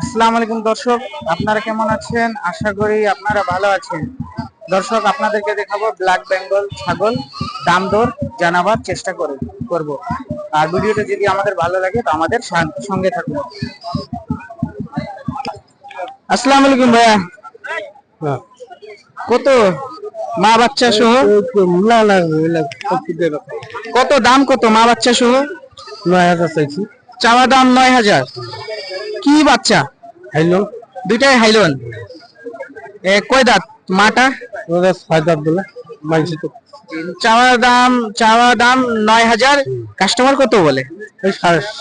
আসসালামু আলাইকুম দর্শক আপনারা কেমন আছেন? আশা করি আপনারা ভালো আছেন। দর্শক আপনাদেরকে দেখাবো ব্ল্যাক বেঙ্গল ছাগল দাম দর জানাবার চেষ্টা করে করব। আর ভিডিওটা যদি আমাদের ভালো লাগে তো আমাদের সঙ্গে থাকুন। আসসালামু আলাইকুম ভাইয়া। কত? মা বাচ্চা সহ? না না কত দাম কত মা বাচ্চা সহ? নয় হাজার চাইছি। চাওয়া দাম নয় হাজার। কি বাচ্চা? হাইলো দুইটাই হাইলন। এ কয় দাঁত? মাটা? ছয় দাঁত বলে। মানছি তো। চাওয়া দাম চাওয়া দাম নয় হাজার। কাস্টমার কত বলে?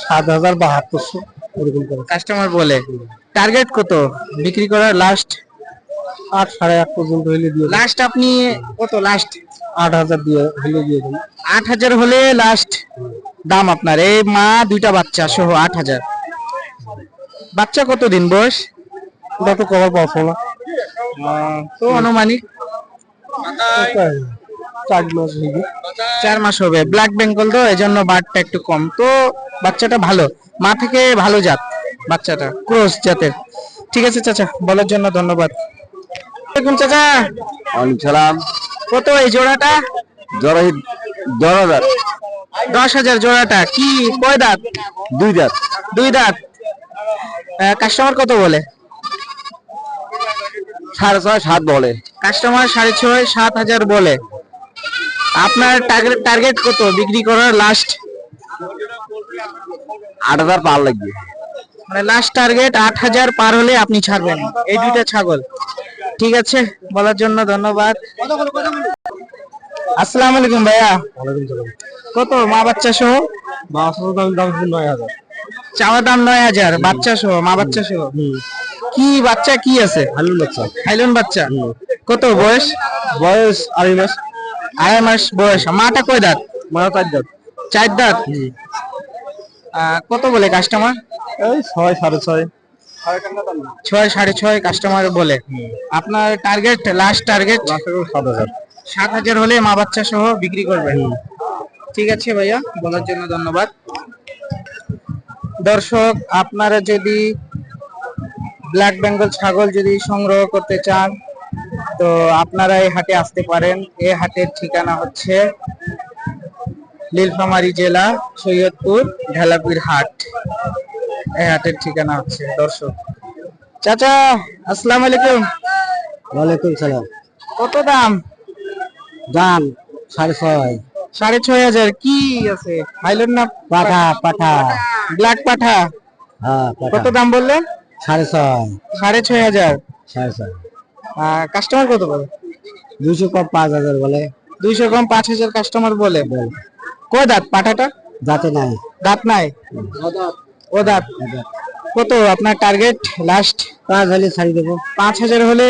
সাত হাজার বাহাত্তরশো এরকম করে। কাস্টমার বলে। টার্গেট কত? বিক্রি করার লাস্ট আট সাড়ে আট পর্যন্ত হইলে দিয়ে লাস্ট আপনি কত লাস্ট আট হাজার দিয়ে হইলে দিয়ে দেবো। আট হাজার হলে লাস্ট দাম আপনার। এই মা দুইটা বাচ্চা সহ আট হাজার। বাচ্চা কত দিন বয়স? ওটা তো কবার পাবো না। তো আনুমানিক? চার মাস হইবে। চার মাস হবে। ব্ল্যাক বেঙ্গল তো এজন্য বাটটা একটু কম। তো বাচ্চাটা ভালো। মা থেকে ভালো জাত বাচ্চাটা ক্রস জাতের। ঠিক আছে চাচা বলার জন্য ধন্যবাদ। চাচা। ওয়ালাইকুম সালাম। কত এই জোড়াটা? দশ হাজার। দশ হাজার জোড়াটা। কি কয় দাঁত? দুই দাঁত। দুই দাঁত। কাস্টমার কত বলে? সাড়ে ছয় সাত বলে। কাস্টমার সাড়ে ছয় সাত হাজার বলে। আপনার টার্গেট টার্গেট কত? বিক্রি করার লাস্ট আট হাজার পার লাগবে। মানে লাস্ট টার্গেট আট হাজার পার হলে আপনি ছাড়বেন। এই দুইটা ছাগল। ঠিক আছে বলার জন্য ধন্যবাদ। আসসালামু আলাইকুম ভাইয়া। কত মা বাচ্চা সহ? চাওয়া দাম নয় হাজার। বাচ্চা সহ মা বাচ্চা সহ? কি বাচ্চা কি আছে? আলু বাচ্চা। হাইলন বাচ্চা। কত বয়স? বয়স আড়াই মাস। আড়াই মাস বয়স। মাটা কয় দাঁত? মানে চার দাঁত। চার দাঁত? কত বলে কাস্টমার এই ছয় সাড়ে ছয়। ছয় সাড়ে ছয় কাস্টমার বলে। আপনার টার্গেট লাস্ট টার্গেট সাত হাজার। সাত হাজার হলে মা বাচ্চা সহ বিক্রি করবেন। ঠিক আছে ভাইয়া বলার জন্য ধন্যবাদ। দর্শক আপনারা যদি ব্ল্যাক বেঙ্গল ছাগল যদি সংগ্রহ করতে চান তো আপনারা এই হাটে আসতে পারেন। এই হাটের ঠিকানা হচ্ছে নীলফামারী জেলা সৈয়দপুর ঢালাপির হাট। এই হাটের ঠিকানা হচ্ছে দর্শক। চাচা আসসালামু আলাইকুম। ওয়ালাইকুম সালাম। কত দাম? দাম সাড়ে ছয়। সাড়ে ছয় হাজার কি আছে? হাইলেন না পাঠা পাঠা। ব্ল্যাক পাঠা? হ্যাঁ কত দাম বললে? সাড়ে ছয়। সাড়ে ছয় হাজার। সাড়ে ছয়। কাস্টমার কত বলে? দুশো কম পাঁচ হাজার বলে। দুইশো কম পাঁচ হাজার কাস্টমার বলে। কয় দাঁত পাঠাটা? যাতে নাই। দাঁত নাই? ও দাঁত কত আপনার টার্গেট লাস্ট পাঁচ হলে ছাড়ি দেবো। পাঁচ হাজার হলে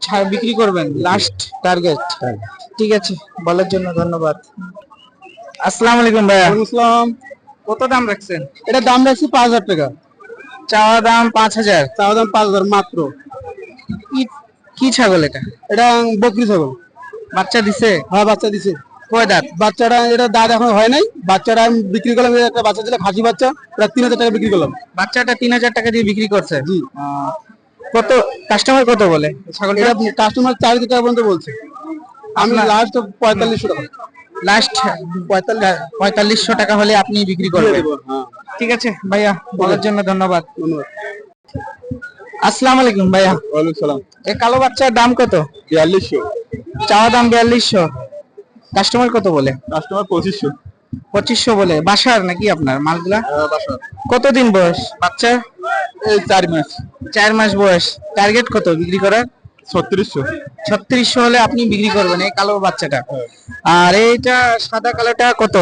ছাড় বিক্রি করবেন লাস্ট টার্গেট ঠিক আছে বলার জন্য ধন্যবাদ। আসসালামু আলাইকুম ভাইয়া। ইসলাম কত দাম রাখছেন? এটা দাম রাখছি পাঁচ হাজার টাকা। চাওয়া দাম পাঁচ হাজার। চাওয়া দাম পাঁচ হাজার মাত্র। কি- কি ছাগল এটা? এটা বকরি ছাগল। বাচ্চা দিছে? হ্যাঁ বাচ্চা দিছে। কয় দাঁত বাচ্চাটা এটা দাঁত এখন হয় নাই। বাচ্চাটা আমি বিক্রি করলাম একটা বাচ্চা ছিল খাসি বাচ্চা প্রায় তিন হাজার টাকা বিক্রি করলাম। বাচ্চাটা তিন হাজার টাকা দিয়ে বিক্রি করছে? জি। কত? কাস্টমার কত বলে? ছাগলটা? এটা কাস্টমার চার হাজার টাকা পর্যন্ত বলছে। আমি লাস্ট পঁয়তাল্লিশশো টাকা। লাস্ট পঁয়তাল্লিশশো টাকা হলে আপনি বিক্রি করবেন। হ্যাঁ। ঠিক আছে ভাইয়া বলার জন্য ধন্যবাদ। আসসালামু আলাইকুম ভাইয়া। ওয়ালাইকুম সালাম। এই কালো বাচ্চার দাম কত? বিয়াল্লিশশো। চাওয়া দাম বিয়াল্লিশশো। কাস্টমার কত বলে? কাস্টমার পঁচিশশো। পঁচিশশো বলে। বাসার নাকি আপনার মালগুলা? কতদিন বয়স? বাচ্চা? এই চার মাস। চার মাস বয়স। টার্গেট কত বিক্রি করার? ছত্রিশশো। ছত্রিশশো হলে আপনি বিক্রি করবেন এই কালো বাচ্চাটা। আর এইটা সাদা কালোটা কত?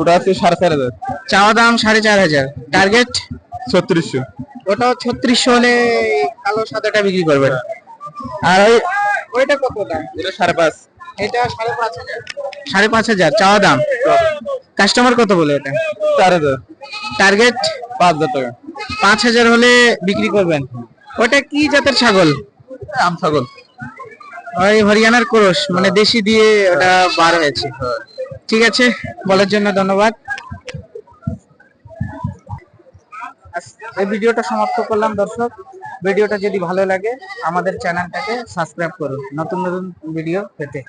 ওটা আছে সাড়ে চার হাজার। চাওয়া দাম সাড়ে চার হাজার। টার্গেট ছত্রিশশো। ওটাও ছত্রিশশো হলে কালো সাদাটা বিক্রি করবেন। আর ওই ওইটা কত দাম এটা সাড়ে পাঁচ। এটা সাড়ে পাঁচ হাজার। চাওয়া দাম? কাস্টমার কত বলে এটা? চার হাজার। টার্গেট পাঁচ হাজার টাকা। পাঁচ হাজার হলে বিক্রি করবেন। ওটা কি জাতের ছাগল? আম ছাগল। ওই হরিয়ানার ক্রোশ মানে দেশি দিয়ে ওটা বার হয়েছে। ঠিক আছে বলার জন্য ধন্যবাদ। এই ভিডিওটা সমাপ্ত করলাম দর্শক। ভিডিওটা যদি ভালো লাগে আমাদের চ্যানেলটাকে সাবস্ক্রাইব করুন নতুন নতুন ভিডিও পেতে।